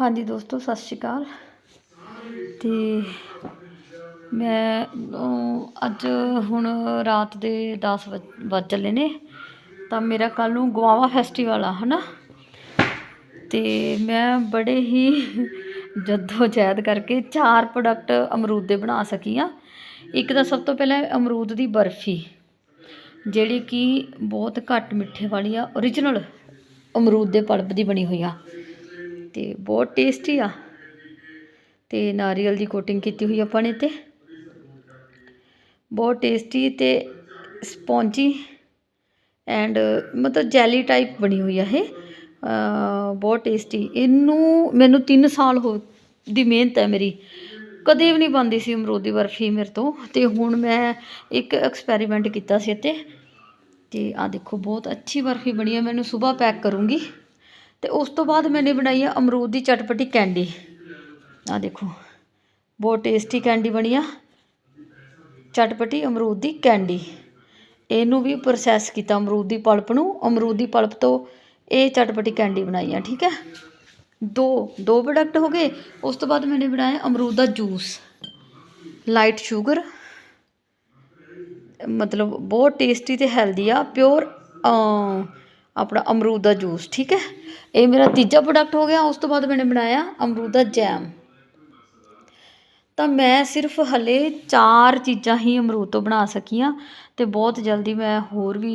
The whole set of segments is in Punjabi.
ਹਾਂਜੀ ਦੋਸਤੋ, ਸਤਿ ਸ਼੍ਰੀ ਅਕਾਲ। ਤੇ ਮੈਂ ਅੱਜ ਹੁਣ ਰਾਤ ਦੇ 10 ਵਜ- ਚੱਲੇ ਨੇ। ਤਾਂ ਮੇਰਾ ਕੱਲ ਨੂੰ ਗਵਾਵਾ ਫੈਸਟੀਵਲ ਆ, ਹਨਾ? ਤੇ ਮੈਂ ਬੜੇ ਹੀ ਜੱਦੋ ਜਹਿਦ ਕਰਕੇ ਚਾਰ ਪ੍ਰੋਡਕਟ ਅਮਰੂਦ ਦੇ ਬਣਾ ਸਕੀ ਆ। ਇੱਕ ਤਾਂ ਸਭ ਤੋਂ ਪਹਿਲਾਂ ਅਮਰੂਦ ਦੀ ਬਰਫੀ, ਜਿਹੜੀ ਕਿ ਬਹੁਤ ਘੱਟ ਮਿੱਠੇ ਵਾਲੀ ਆ origignal ਅਮਰੂਦ ਦੇ ਪਲਪ ਦੀ ਬਣੀ ਹੋਈ ਆ। ਤੇ ਬਹੁਤ ਟੇਸਟੀ ਆ। ਤੇ ਨਾਰੀਅਲ ਦੀ ਕੋਟਿੰਗ ਕੀਤੀ ਹੋਈ ਆਪਾਂ ਨੇ ਤੇ। ਬਹੁਤ ਟੇਸਟੀ ਤੇ ਸਪੌਂਜੀ ਐਂਡ ਮਤਲਬ ਜੈਲੀ ਟਾਈਪ ਬਣੀ ਹੋਈ ਆ ਇਹ। ਬਹੁਤ ਟੇਸਟੀ ਇਹਨੂੰ ਮੈਨੂੰ 3 ਸਾਲ ਹੋ ਦੀ ਮਿਹਨਤ ਹੈ ਮੇਰੀ। ਕਦੇ ਵੀ ਨਹੀਂ ਬਣਦੀ ਸੀ ਅਮਰੂਦ ਦੀ ਬਰਫੀ ਮੇਰੇ ਤੋਂ। ਤੇ ਹੁਣ ਮੈਂ ਇੱਕ ਐਕਸਪੈਰੀਮੈਂਟ ਕੀਤਾ ਸੀ ਇੱਥੇ। ਤੇ ਆ ਦੇਖੋ, ਬਹੁਤ ਅੱਛੀ ਬਰਫੀ ਬਣੀ ਹੈ ਮੈਨੂੰ ਸਵੇਰ ਪੈਕ ਕਰੂੰਗੀ। ਤੇ ਉਸ ਤੋਂ ਬਾਅਦ ਮੈਨੇ ਬਣਾਈ ਆ ਅਮਰੂਦ ਦੀ ਚਟਪਟੀ ਕੈਂਡੀ। ਆ ਦੇਖੋ, ਬਹੁਤ ਟੇਸਟੀ ਕੈਂਡੀ ਬਣੀ ਆ। ਚਟਪਟੀ ਅਮਰੂਦ ਦੀ ਕੈਂਡੀ। ਇਹਨੂੰ ਵੀ ਪ੍ਰੋਸੈਸ ਕੀਤਾ ਅਮਰੂਦ ਦੀ ਪਲਪ ਨੂੰ। ਅਮਰੂਦ ਦੀ ਪਲਪ ਤੋਂ ਇਹ ਚਟਪਟੀ ਕੈਂਡੀ ਬਣਾਈ ਆ, ਠੀਕ ਹੈ ਦੋ ਦੋ ਪ੍ਰੋਡਕਟ ਹੋ ਗਏ। ਉਸ ਤੋਂ ਬਾਅਦ ਮੈਨੇ ਬਣਾਇਆ ਅਮਰੂਦ ਦਾ ਜੂਸ। ਲਾਈਟ ਸ਼ੂਗਰ ਮਤਲਬ ਬਹੁਤ ਟੇਸਟੀ ਤੇ ਹੈਲਦੀ ਆ। ਪਿਓਰ ਆਪਣਾ ਅਮਰੂਦ ਦਾ ਜੂਸ, ਠੀਕ ਹੈ? ਇਹ ਮੇਰਾ ਤੀਜਾ ਪ੍ਰੋਡਕਟ ਹੋ ਗਿਆ, ਉਸ ਤੋਂ ਬਾਅਦ ਮੈंने ਬਣਾਇਆ ਅਮਰੂਦ ਦਾ ਜੈਮ। ਤਾਂ ਮੈਂ ਸਿਰਫ ਹਲੇ ਚਾਰ ਚੀਜ਼ਾਂ ਹੀ ਅਮਰੂਦ ਤੋਂ ਬਣਾ ਸਕੀ ਹਾਂ ਤੇ ਬਹੁਤ ਜਲਦੀ ਮੈਂ ਹੋਰ ਵੀ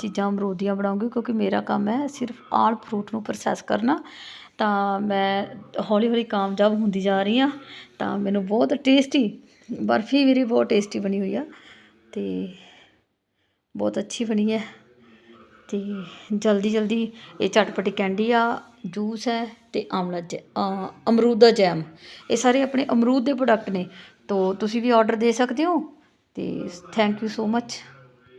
ਚੀਜ਼ਾਂ ਅਮਰੂਦ ਦੀਆਂ ਬਣਾਉਂਗੀ ਕਿਉਂਕਿ ਮੇਰਾ ਕੰਮ ਹੈ ਸਿਰਫ ਆਲ ਫਰੂਟ ਨੂੰ ਪ੍ਰੋਸੈਸ ਕਰਨਾ। ਤਾਂ ਮੈਂ ਹੌਲੀ ਹੌਲੀ ਕਾਮਯਾਬ ਹੁੰਦੀ ਜਾ ਰਹੀ ਹਾਂ। ਤਾਂ ਮੈਨੂੰ ਬਹੁਤ ਟੇਸਟੀ ਬਰਫੀ ਮੇਰੀ ਬਹੁਤ ਟੇਸਟੀ ਬਣੀ ਹੋਈ ਆ ਤੇ ਬਹੁਤ ਅੱਛੀ ਬਣੀ ਹੈ। ਅਤੇ ਜਲਦੀ ਜਲਦੀ ਇਹ ਚਟਪਟੀ ਕੈਂਡੀ ਆ, ਜੂਸ ਹੈ ਅਤੇ ਆਮਲਾ ਜੈ ਅਮਰੂਦ ਦਾ ਜੈਮ। ਇਹ ਸਾਰੇ ਆਪਣੇ ਅਮਰੂਦ ਦੇ ਪ੍ਰੋਡਕਟ ਨੇ। ਤੋ ਤੁਸੀਂ ਵੀ ਔਡਰ ਦੇ ਸਕਦੇ ਹੋ? ਅਤੇ ਥੈਂਕ ਯੂ ਸੋ ਮੱਚ